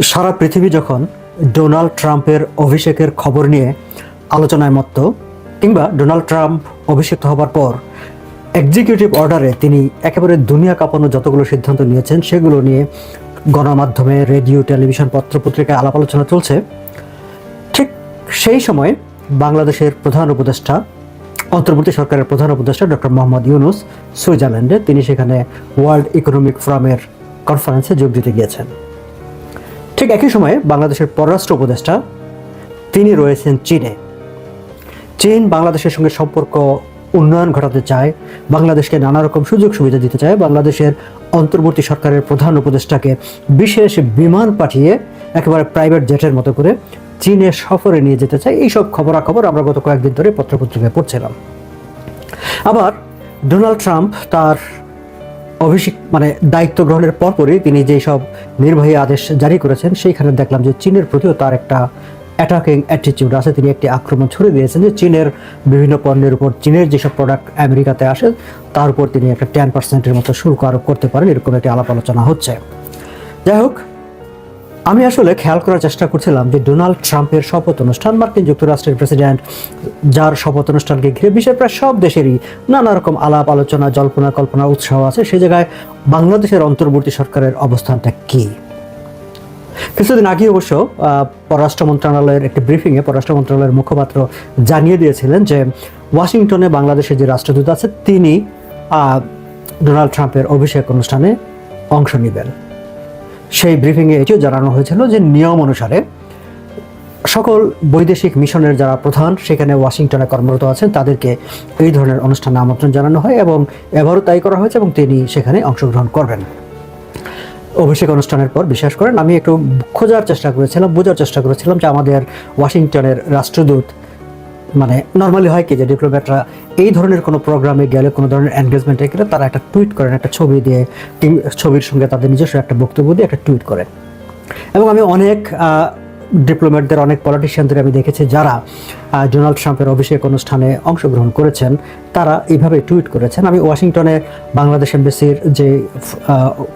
সারা পৃথিবী যখন ডোনাল্ড ট্রাম্পের অভিষেকের খবর নিয়ে আলোচনায় মত্ত, কিংবা ডোনাল্ড ট্রাম্প অভিষিক্ত হবার পর এক্সিকিউটিভ অর্ডারে তিনি একেবারে দুনিয়া কাঁপানো যতগুলো সিদ্ধান্ত নিয়েছেন, সেগুলো নিয়ে গণমাধ্যমে রেডিও টেলিভিশন পত্রপত্রিকায় আলাপ আলোচনা চলছে। ঠিক সেই সময় বাংলাদেশের প্রধান উপদেষ্টা, অন্তর্বর্তী সরকারের প্রধান উপদেষ্টা ডক্টর মোহাম্মদ ইউনুস সুইজারল্যান্ডে তিনি সেখানে ওয়ার্ল্ড ইকোনমিক ফোরামের কনফারেন্সে যোগ দিতে গিয়েছেন। ঠিক একই সময়ে বাংলাদেশের পররাষ্ট্র উপদেষ্টা, তিনি রয়েছেন চীনে। চীন বাংলাদেশের সঙ্গে সম্পর্ক উন্নয়ন ঘটাতে চায়, বাংলাদেশকে নানা রকম সুযোগ সুবিধা দিতে চায়, বাংলাদেশের অন্তর্বর্তী সরকারের প্রধান উপদেষ্টাকে বিশেষ বিমান পাঠিয়ে একেবারে প্রাইভেট জেটের মতো করে চীনে সফরে নিয়ে যেতে চায়। এইসব খবরাখবর আমরা গত কয়েকদিন ধরে পত্রপত্রিকায় পড়ছিলাম। আবার ডোনাল্ড ট্রাম্প তার অভিষেক মানে দায়িত্ব গ্রহণের পরপরই তিনি যেই সব নির্বাহী আদেশ জারি করেছেন, সেইখানে দেখলাম যে চীনের প্রতিও তার একটা অ্যাটাকিং অ্যাটিচিউড আছে। তিনি একটি আক্রমণ ছড়িয়ে দিয়েছেন যে চীনের বিভিন্ন পণ্যের উপর, চীনের যেসব প্রোডাক্ট আমেরিকাতে আসে, তার উপর তিনি একটা টেন পার্সেন্টের মতো শুল্ক আরোপ করতে পারেন, এরকম একটি আলাপ আলোচনা হচ্ছে। যাই হোক আমি আসলে খেয়াল করার চেষ্টা করছিলাম যে ডোনাল্ড ট্রাম্পের শপথ অনুষ্ঠান, মার্কিন যুক্তরাষ্ট্রের প্রেসিডেন্ট, যার শপথ অনুষ্ঠানকে ঘিরে বিশ্বের প্রায় সব দেশেরই নানা রকম আলাপ আলোচনা, জল্পনা, কল্পনা, উৎসাহ আছে। সে জায়গায় বাংলাদেশের অন্তর্বর্তী সরকারের অবস্থানটা কী? কিছুদিন আগে অবশ্য পররাষ্ট্র মন্ত্রণালয়ের একটি ব্রিফিংয়ে পররাষ্ট্র মন্ত্রণালয়ের মুখপাত্র জানিয়ে দিয়েছিলেন যে ওয়াশিংটনে বাংলাদেশের যে রাষ্ট্রদূত আছে, তিনি ডোনাল্ড ট্রাম্পের অভিষেক অনুষ্ঠানে অংশ নেবেন। সেই ব্রিফিংয়ে এটিও জানানো হয়েছিল যে নিয়ম অনুসারে সকল বৈদেশিক মিশনের যারা প্রধান, সেখানে ওয়াশিংটনে কর্মরত আছেন, তাদেরকে এই ধরনের অনুষ্ঠানে আমন্ত্রণ জানানো হয় এবং এবারও তাই করা হয়েছে এবং তিনি সেখানে অংশগ্রহণ করবেন। অভিষেক অনুষ্ঠানের পর বিশ্বাস করেন, আমি একটু খোঁজার চেষ্টা করেছিলাম, বোঝার চেষ্টা করেছিলাম যে আমাদের ওয়াশিংটনের রাষ্ট্রদূত মানে নর্মালি হয় কি যে ডিপ্লোম্যাটরা এই ধরনের কোনো প্রোগ্রামে গেলে, কোনো ধরনের এনগেজমেন্টে গেলে তারা একটা টুইট করেন, একটা ছবি দিয়ে টিম ছবির সঙ্গে তাদের নিজস্ব একটা বক্তব্য দিয়ে একটা টুইট করেন। এবং আমি অনেক ডিপ্লোম্যাটদের, অনেক পলিটিশিয়ানদের আমি দেখেছি যারা ডোনাল্ড ট্রাম্পের অভিষেক অনুষ্ঠানে অংশগ্রহণ করেছেন, তারা এইভাবে টুইট করেছেন। আমি ওয়াশিংটনে বাংলাদেশ এম্বাসির যে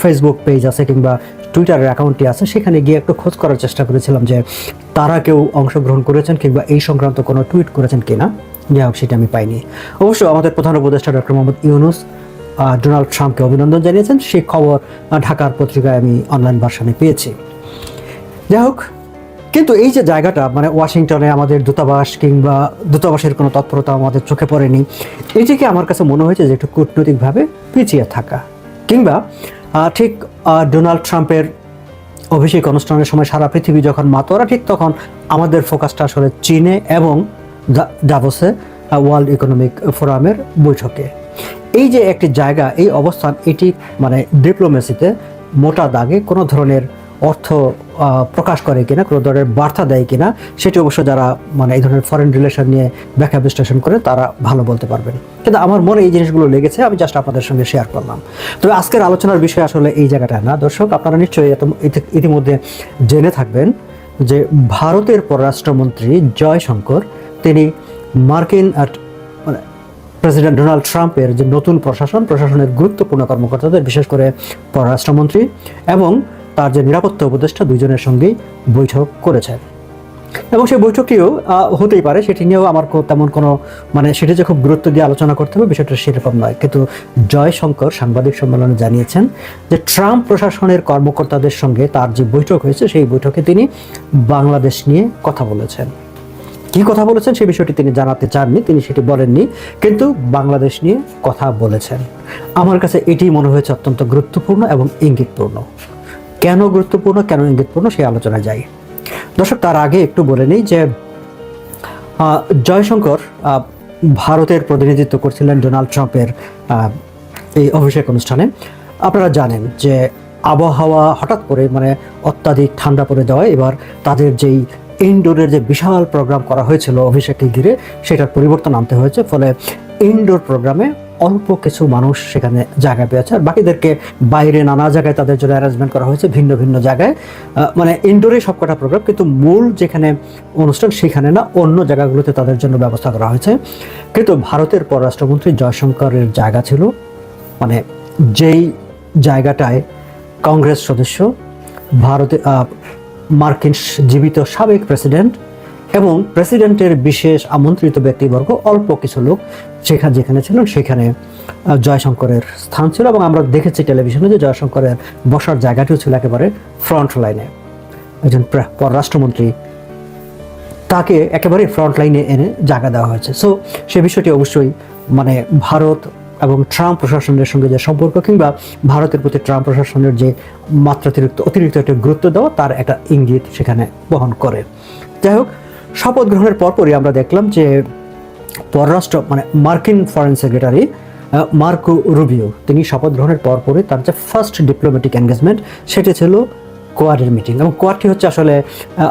ফেসবুক পেজ আছে কিংবা টুইটারের অ্যাকাউন্টটি আছে, সেখানে গিয়ে একটু খোঁজ করার চেষ্টা করেছিলাম যে তারা কেউ অংশগ্রহণ করেছেন কিংবা এই সংক্রান্ত কোনো টুইট করেছেন কিনা। যাই হোক, সেটা আমি পাইনি। অবশ্য আমাদের প্রধান উপদেষ্টা ডক্টর মোহাম্মদ ইউনুস ডোনাল্ড ট্রাম্পকে অভিনন্দন জানিয়েছেন। সেই খবর ঢাকার পত্রিকায় আমি অনলাইন ভার্সনে পেয়েছি। যাই হোক কিন্তু এই যে জায়গাটা মানে ওয়াশিংটনে আমাদের দূতাবাস কিংবা দূতাবাসের কোনো তৎপরতা আমাদের চোখে পড়েনি এটিকে আমার কাছে মনে হয়েছে যে একটু কূটনৈতিকভাবে পিছিয়ে থাকা? কিংবা ঠিক ডোনাল্ড ট্রাম্পের অভিষেক অনুষ্ঠানের সময় সারা পৃথিবী যখন মাতোয়ারা ঠিক তখন আমাদের ফোকাসটা আসলে চীনে এবং ডা- ডাভোসে ওয়ার্ল্ড ইকোনমিক ফোরামের বৈঠকে। এই যে একটি জায়গা, এই অবস্থান, এটি মানে ডিপ্লোমেসিতে মোটা দাগে কোনো ধরনের অর্থ প্রকাশ করে কিনা, কোনো ধরনের বার্তা দেয় কিনা, সেটি অবশ্য যারা মানে এই ধরনের ফরেন রিলেশন নিয়ে ব্যাখ্যা বিশ্লেষণ করে, তারা ভালো বলতে পারবেন। কিন্তু আমার মনে এই জিনিসগুলো লেগেছে, আমি জাস্ট আপনাদের সঙ্গে শেয়ার করলাম। তবে আজকের আলোচনার বিষয় আসলে এই জায়গাটা না। দর্শক, আপনারা নিশ্চয়ই ইতিমধ্যে জেনে থাকবেন যে ভারতের পররাষ্ট্রমন্ত্রী জয়শঙ্কর, তিনি মার্কিন মানে প্রেসিডেন্ট ডোনাল্ড ট্রাম্পের যে নতুন প্রশাসন, প্রশাসনের গুরুত্বপূর্ণ কর্মকর্তাদের, বিশেষ করে পররাষ্ট্রমন্ত্রী এবং তার যে নিরাপত্তা উপদেষ্টা দুইজনের সঙ্গেই বৈঠক করেছেন এবং সেই বৈঠকটিও হতেই পারে, সেটি নিয়েও আমার তেমন কোনো মানে সেটি যে খুব গুরুত্ব দিয়ে আলোচনা করতে হবে, বিষয়টা সেরকম নয়। কিন্তু জয়শঙ্কর সাংবাদিক সম্মেলনে জানিয়েছেন যে ট্রাম্প প্রশাসনের কর্মকর্তাদের সঙ্গে তার যে বৈঠক হয়েছে, সেই বৈঠকে তিনি বাংলাদেশ নিয়ে কথা বলেছেন। কি কথা বলেছেন সেই বিষয়টি তিনি জানাতে চাননি, তিনি সেটি বলেননি, কিন্তু বাংলাদেশ নিয়ে কথা বলেছেন। আমার কাছে এটি মনে হয়েছে অত্যন্ত গুরুত্বপূর্ণ এবং ইঙ্গিতপূর্ণ। কেন গুরুত্বপূর্ণ, কেন ইঙ্গিতপূর্ণ সেই আলোচনায় যাই। দর্শক, তার আগে একটু বলে নিই যে জয়শঙ্কর ভারতের প্রতিনিধিত্ব করছিলেন ডোনাল্ড ট্রাম্পের এই অভিষেক অনুষ্ঠানে। আপনারা জানেন যে আবহাওয়া হঠাৎ করে মানে অত্যাধিক ঠান্ডা পড়ে যাওয়ায় এবার তাদের যেই ইনডোরের যে বিশাল প্রোগ্রাম করা হয়েছিল অভিষেককে ঘিরে, সেটার পরিবর্তন আনতে হয়েছে। ফলে ইনডোর প্রোগ্রামে অল্প কিছু মানুষ সেখানে জায়গা পেয়েছে আর বাকিদেরকে বাইরে নানা জায়গায় তাদের জন্য অ্যারেঞ্জমেন্ট করা হয়েছে, ভিন্ন ভিন্ন জায়গায়। মানে ইনডোরে সবকটা প্রোগ্রাম কিন্তু মূল যেখানে অনুষ্ঠান সেখানে না, অন্য জায়গাগুলোতে তাদের জন্য ব্যবস্থা করা হয়েছে। কিন্তু ভারতের পররাষ্ট্রমন্ত্রী জয়শঙ্করের জায়গা ছিল মানে যেই জায়গাটায় কংগ্রেস সদস্য, ভারতে মার্কিন জীবিত সাবেক প্রেসিডেন্ট এবং প্রেসিডেন্টের বিশেষ আমন্ত্রিত ব্যক্তিবর্গ অল্প কিছু লোক সেখানে যেখানে ছিলেন, সেখানে জয়শঙ্করের স্থান ছিল এবং আমরা দেখেছি টেলিভিশনে যে জয়শঙ্করের বসার জায়গাটিও ছিল একেবারে ফ্রন্ট লাইনে একজন প্রা- পররাষ্ট্রমন্ত্রী তাকে একেবারে ফ্রন্ট লাইনে এনে জায়গা দেওয়া হয়েছে। সো সে বিষয়টি অবশ্যই মানে ভারত এবং ট্রাম্প প্রশাসনের সঙ্গে যে সম্পর্ক কিংবা ভারতের প্রতি ট্রাম্প প্রশাসনের যে মাত্রাতিরিক্ত অতিরিক্ত একটা গুরুত্ব দেওয়া, তার একটা ইঙ্গিত সেখানে বহন করে। যাই হোক শপথ গ্রহণের পরপরই আমরা দেখলাম যে পররাষ্ট্র মানে মার্কিন ফরেন সেক্রেটারি মার্কো রুবিও, তিনি শপথ গ্রহণের পরপরই তার যে ফার্স্ট ডিপ্লোম্যাটিক এঙ্গেজমেন্ট সেটি ছিল কোয়াডের মিটিং এবং কোয়াডটি হচ্ছে আসলে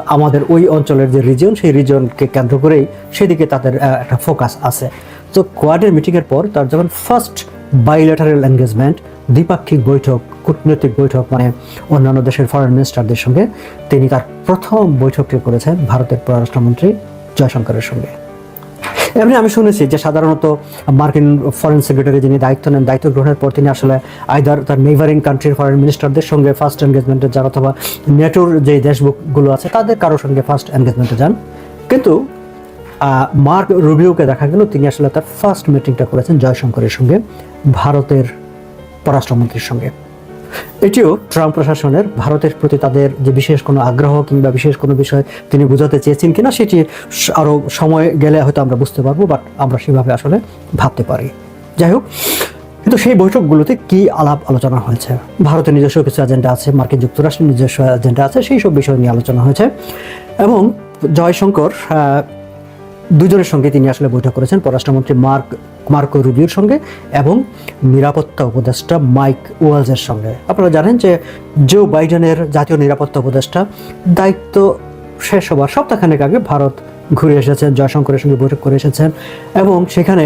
আমাদের ওই অঞ্চলের যে রিজন সেই রিজনকে কেন্দ্র করেই সেদিকে তাদের একটা ফোকাস আছে। তো কোয়াডের মিটিংয়ের পর তার যখন ফার্স্ট বাইলেটারাল এঙ্গেজমেন্ট দ্বিপাক্ষিক বৈঠক কূটনৈতিক বৈঠক মানে অন্যান্য দেশের ফরেন মিনিস্টারদের সঙ্গে, তিনি তার প্রথম বৈঠকটি করেছেন ভারতের পররাষ্ট্রমন্ত্রী জয়শঙ্করের সঙ্গে। এমনি আমি শুনেছি যে সাধারণত মার্কিন ফরেন সেক্রেটারি যিনি দায়িত্ব নেন, দায়িত্ব গ্রহণের পর তিনি আসলে আইদার তার নেইবারিং কান্ট্রির ফরেন মিনিস্টারদের সঙ্গে ফার্স্ট এনগেজমেন্টে যান অথবা নেটোর যে দেশগুলো আছে, তাদের কারোর সঙ্গে ফার্স্ট এনগেজমেন্টে যান। কিন্তু মার্ক রুবিওকে দেখা গেল, তিনি আসলে তার ফার্স্ট মিটিংটা করেছেন জয়শঙ্করের সঙ্গে, ভারতের পররাষ্ট্রমন্ত্রীর সঙ্গে। এটিও ট্রাম্প প্রশাসনের ভারতের প্রতি তাদের যে বিশেষ কোনো আগ্রহ কিংবা বিশেষ কোনো বিষয় তিনি বোঝাতে চেয়েছেন কিনা সেটি স- আরও সময় গেলে হয়তো আমরা বুঝতে পারব বাট আমরা সেভাবে আসলে ভাবতে পারি। যাই হোক, কিন্তু সেই বৈঠকগুলোতে কি আলাপ আলোচনা হয়েছে? ভারতের নিজস্ব কিছু এজেন্ডা আছে, মার্কিন যুক্তরাষ্ট্রের নিজস্ব এজেন্ডা আছে, সেই সব বিষয় নিয়ে আলোচনা হয়েছে। এবং জয়শঙ্কর দুজনের সঙ্গে তিনি আসলে বৈঠক করেছেন। পররাষ্ট্রমন্ত্রী মার্ক, মার্কো রুবিওর সঙ্গে এবং নিরাপত্তা উপদেষ্টা মাইক ওয়ালসের সঙ্গে। আপনারা জানেন যে জো বাইডেনের জাতীয় নিরাপত্তা উপদেষ্টা দায়িত্ব শেষ হবার সপ্তাহখানেক আগে ভারত ঘুরে এসেছেন, জয়শঙ্করের সঙ্গে বৈঠক করে এসেছেন এবং সেখানে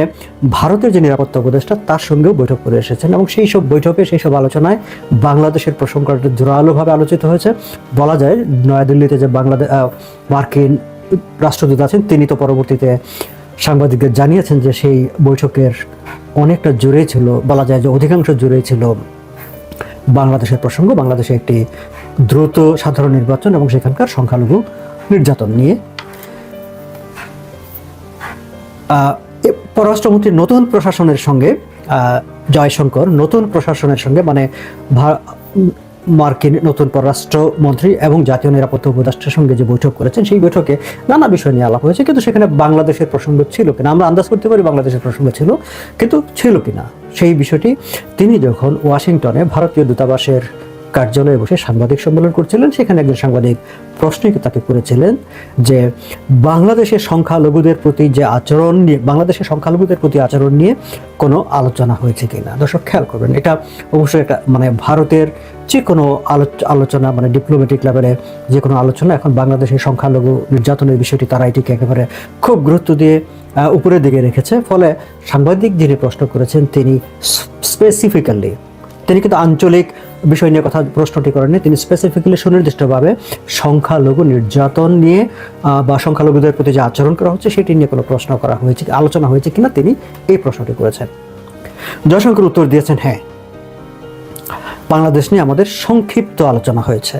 ভারতের যে নিরাপত্তা উপদেষ্টা তার সঙ্গেও বৈঠক করে এসেছেন এবং সেই সব বৈঠকে, সেই সব আলোচনায় বাংলাদেশের প্রসঙ্গটা জোরালোভাবে আলোচিত হয়েছে। বলা যায়, নয়াদিল্লিতে যে বাংলাদেশ মার্কিন রাষ্ট্রদূত আছেন। তিনি তো পরবর্তীতে সাংবাদিকদের জানিয়েছেন যে সেই বৈঠকের অনেকটা জোরেই ছিল, বলা যায় যে অধিকাংশ জুড়েই ছিল বাংলাদেশের প্রসঙ্গ। বাংলাদেশে একটি দ্রুত সাধারণ নির্বাচন এবং সেখানকার সংখ্যালঘু নির্যাতন নিয়ে। পররাষ্ট্রমন্ত্রী নতুন প্রশাসনের সঙ্গে জয়শঙ্কর নতুন প্রশাসনের সঙ্গে মানে মার্কিন নতুন পররাষ্ট্রমন্ত্রী এবং জাতীয় নিরাপত্তা উপদেষ্টার সঙ্গে যে বৈঠক করেছেন, সেই বৈঠকে নানা বিষয় নিয়ে আলাপ হয়েছে। কিন্তু সেখানে বাংলাদেশের প্রসঙ্গ ছিল কিনা? আমরা আন্দাজ করতে পারি বাংলাদেশের প্রসঙ্গ ছিল, কিন্তু ছিল কিনা? সেই বিষয়টি তিনি যখন ওয়াশিংটনে ভারতীয় দূতাবাসের কার্যালয়ে বসে সাংবাদিক সম্মেলন করছিলেন। সেখানে একজন সাংবাদিক প্রশ্ন তাকে করেছিলেন যে, বাংলাদেশের সংখ্যালঘুদের প্রতি যে আচরণ নিয়ে, বাংলাদেশের সংখ্যালঘুদের প্রতি আচরণ নিয়ে কোনো আলোচনা হয়েছে কিনা? দর্শক, খেয়াল করবেন, এটা অবশ্যই একটা মানে ভারতের যে কোনো আলোচ- আলোচনা মানে ডিপ্লোম্যাটিক লেভেলে যে কোনো আলোচনা, এখন বাংলাদেশের সংখ্যালঘু নির্যাতনের বিষয়টি তারা এটিকে একেবারে খুব গুরুত্ব দিয়ে উপরের দিকে রেখেছে। ফলে সাংবাদিক যিনি প্রশ্ন করেছেন, তিনি স্পেসিফিক্যালি তিনি কিন্তু আঞ্চলিক বিষয় নিয়ে কথা প্রশ্নটি করেননি। তিনি স্পেসিফিক্যালি সুনির্দিষ্টভাবে সংখ্যালঘু নির্যাতন নিয়ে বা সংখ্যালঘুদের প্রতি যে আচরণ করা হচ্ছে, সেটি নিয়ে কোনো প্রশ্ন করা হয়েছে, আলোচনা হয়েছে কিনা তিনি এই প্রশ্নটি করেছেন। জয়শঙ্কর উত্তর দিয়েছেন হ্যাঁ। বাংলাদেশ নিয়ে আমাদের সংক্ষিপ্ত আলোচনা হয়েছে।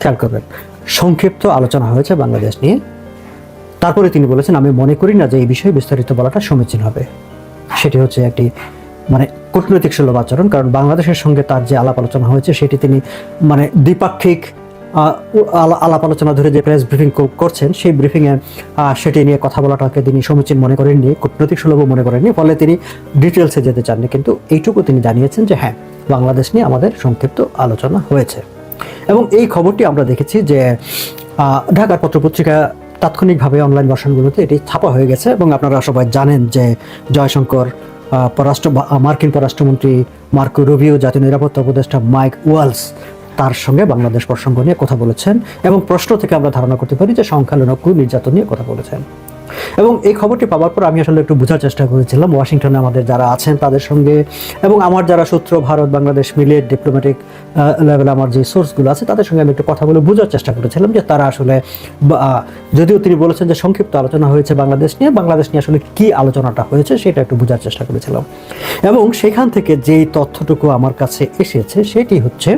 খেয়াল করবেন, সংক্ষিপ্ত আলোচনা হয়েছে বাংলাদেশ নিয়ে। তারপরে তিনি বলেছেন, আমি মনে করি না যে এই বিষয়ে বিস্তারিত বলাটা সমীচীন হবে। সেটি হচ্ছে একটি মানে কূটনৈতিক সুলভ আচরণ, কারণ বাংলাদেশের সঙ্গে তার যে আলাপ আলোচনা হয়েছে, সেটি তিনি মানে দ্বিপাক্ষিক আলাপ আলোচনা ধরে যে প্রেস ব্রিফিং করছেন, সেই ব্রিফিংয়ে সেটি নিয়ে কথা বলাটাকে তিনি সমীচীন মনে করেননি, কূটনৈতিক সুলভ মনে করেননি, ফলে তিনি ডিটেলসে যেতে চাননি। কিন্তু এইটুকু তিনি জানিয়েছেন যে হ্যাঁ বাংলাদেশ নিয়ে আমাদের সংক্ষিপ্ত আলোচনা হয়েছে। এবং এই খবরটি আমরা দেখেছি যে ঢাকার পত্রপত্রিকা তাৎক্ষণিকভাবে অনলাইন ভার্সনগুলোতে এটি ছাপা হয়ে গেছে এবং আপনারা সবাই জানেন যে, জয়শঙ্কর পররাষ্ট্র মার্কিন পররাষ্ট্রমন্ত্রী মার্কো রুবিও, জাতীয় নিরাপত্তা উপদেষ্টা মাইক ওয়ালস তার সঙ্গে বাংলাদেশ প্রসঙ্গ নিয়ে কথা বলেছেন এবং প্রশ্ন থেকে আমরা ধারণা করতে পারি যে সংখ্যালঘু নির্যাতন নিয়ে কথা বলেছেন। এবং এই খবরটি পাওয়ার পর আমি আসলে একটু বোঝার চেষ্টা করেছিলাম। ওয়াশিংটনে আমাদের যারা আছেন তাদের সঙ্গে এবং আমার যারা সূত্র ভারত, বাংলাদেশ মিলিয়ে ডিপ্লোম্যাটিক লেভেলে আমার যে সোর্সগুলো আছে, তাদের সঙ্গে আমি একটু কথা বলে বোঝার চেষ্টা করেছিলাম যে তারা আসলে যদিও তিনি বলেছেন যে সংক্ষিপ্ত আলোচনা হয়েছে বাংলাদেশ নিয়ে বাংলাদেশ নিয়ে আসলে কি আলোচনাটা হয়েছে সেটা একটু বোঝার চেষ্টা করেছিলাম। এবং সেখান থেকে যেই তথ্যটুকু আমার কাছে এসেছে, সেটি হচ্ছে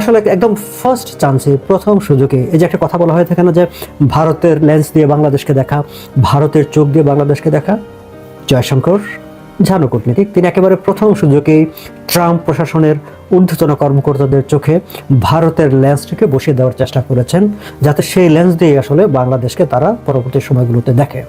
আসলে একদম ফার্স্ট চান্সে প্রথম সুযোগে, এই যে একটা কথা বলা হয়ে থাকে না যে ভারতের লেন্স দিয়ে বাংলাদেশকে দেখা, ভারতের চোখ দিয়ে বাংলাদেশকে দেখা, জয়শঙ্কর ঝানু কূটনীতিক। তিনি একেবারে প্রথম সুযোগেই ট্রাম্প প্রশাসনের ঊর্ধ্বতন কর্মকর্তাদের চোখে ভারতের লেন্সটিকে বসিয়ে দেওয়ার চেষ্টা করেছেন, যাতে সেই লেন্স দিয়ে আসলে বাংলাদেশকে তারা পরবর্তী সময়গুলোতে দেখে।